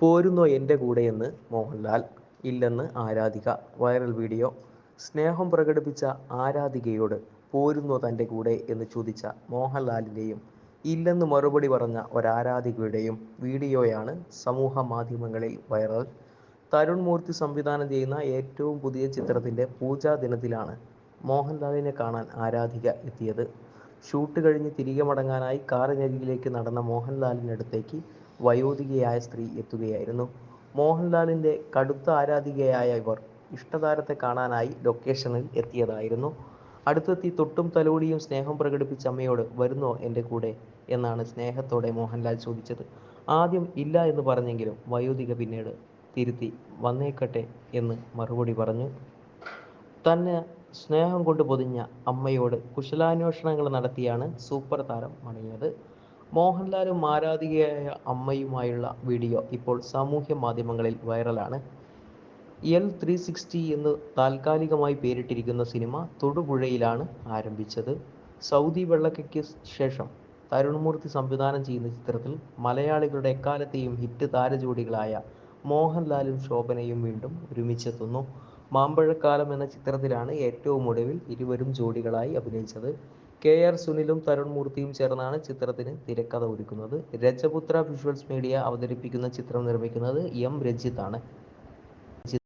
പോരുന്നോ എന്റെ കൂടെയെന്ന് മോഹൻലാൽ ഇല്ലെന്ന് ആരാധിക. Viral video സ്നേഹം പ്രകടിപ്പിച്ച ആരാധികയോട് പോരുന്നോ തന്റെ കൂടെ എന്ന് ചോദിച്ച മോഹൻലാലിന്റെയും ഇല്ലെന്ന് മറുപടി പറഞ്ഞ ഒരാരാധികയുടെയും വീഡിയോയാണ് സമൂഹ മാധ്യമങ്ങളിൽ വൈറൽ തരുൺ മൂർത്തി സംവിധാനം ചെയ്യുന്ന ഏറ്റവും പുതിയ ചിത്രത്തിന്റെ പൂജാ ദിനത്തിലാണ് മോഹൻലാലിനെ കാണാൻ ആരാധിക എത്തിയത്. ഷൂട്ട് കഴിഞ്ഞ് തിരികെ മടങ്ങാനായി കാറിനരികിലേക്ക് നടന്ന മോഹൻലാലിനടുത്തേക്ക് വയോധികയായ സ്ത്രീ എത്തുകയായിരുന്നു. മോഹൻലാലിന്റെ കടുത്ത ആരാധികയായ ഇവർ ഇഷ്ടതാരത്തെ കാണാനായി ലൊക്കേഷനിൽ എത്തിയതായിരുന്നു. അടുത്തെത്തി തൊട്ടും തലോടിയും സ്നേഹം പ്രകടിപ്പിച്ച അമ്മയോട് വരുന്നോ എന്റെ കൂടെ? എന്നാണ് സ്നേഹത്തോടെ മോഹൻലാൽ ചോദിച്ചത്. ആദ്യം ഇല്ല എന്ന് പറഞ്ഞെങ്കിലും വയോധിക പിന്നീട് തിരുത്തി വന്നേക്കട്ടെ എന്ന് മറുപടി പറഞ്ഞു. തന്നെ സ്നേഹം കൊണ്ട് പൊതിഞ്ഞ അമ്മയോട് കുശലാന്വേഷണങ്ങൾ നടത്തിയാണ് സൂപ്പർ താരം മടങ്ങിയത് മോഹൻലാലും ആരാധികയായ അമ്മയുമായുള്ള വീഡിയോ ഇപ്പോൾ സാമൂഹ്യ മാധ്യമങ്ങളിൽ വൈറലാണ്. എൽ ത്രീ സിക്സ്റ്റി എന്ന് താൽക്കാലികമായി പേരിട്ടിരിക്കുന്ന സിനിമ തൊടുപുഴയിലാണ് ആരംഭിച്ചത്. സൗദി വെള്ളക്കയ്ക്ക് ശേഷം തരുൺമൂർത്തി സംവിധാനം ചെയ്യുന്ന ചിത്രത്തിൽ മലയാളികളുടെ എക്കാലത്തെയും ഹിറ്റ് താരജോഡികളായ മോഹൻലാലും ശോഭനയും വീണ്ടും ഒരുമിച്ചെത്തുന്നു. മാമ്പഴക്കാലം എന്ന ചിത്രത്തിലാണ് ഏറ്റവും ഒടുവിൽ ഇരുവരും ജോഡികളായി അഭിനയിച്ചത്. കെ ആർ സുനിലും തരുൺ മൂർത്തിയും ചേർന്നാണ് ചിത്രത്തിന് തിരക്കഥ ഒരുക്കുന്നത്. രജപുത്ര വിഷ്വൽസ് മീഡിയ അവതരിപ്പിക്കുന്ന ചിത്രം നിർമ്മിക്കുന്നത് എം. രഞ്ജിത്താണ്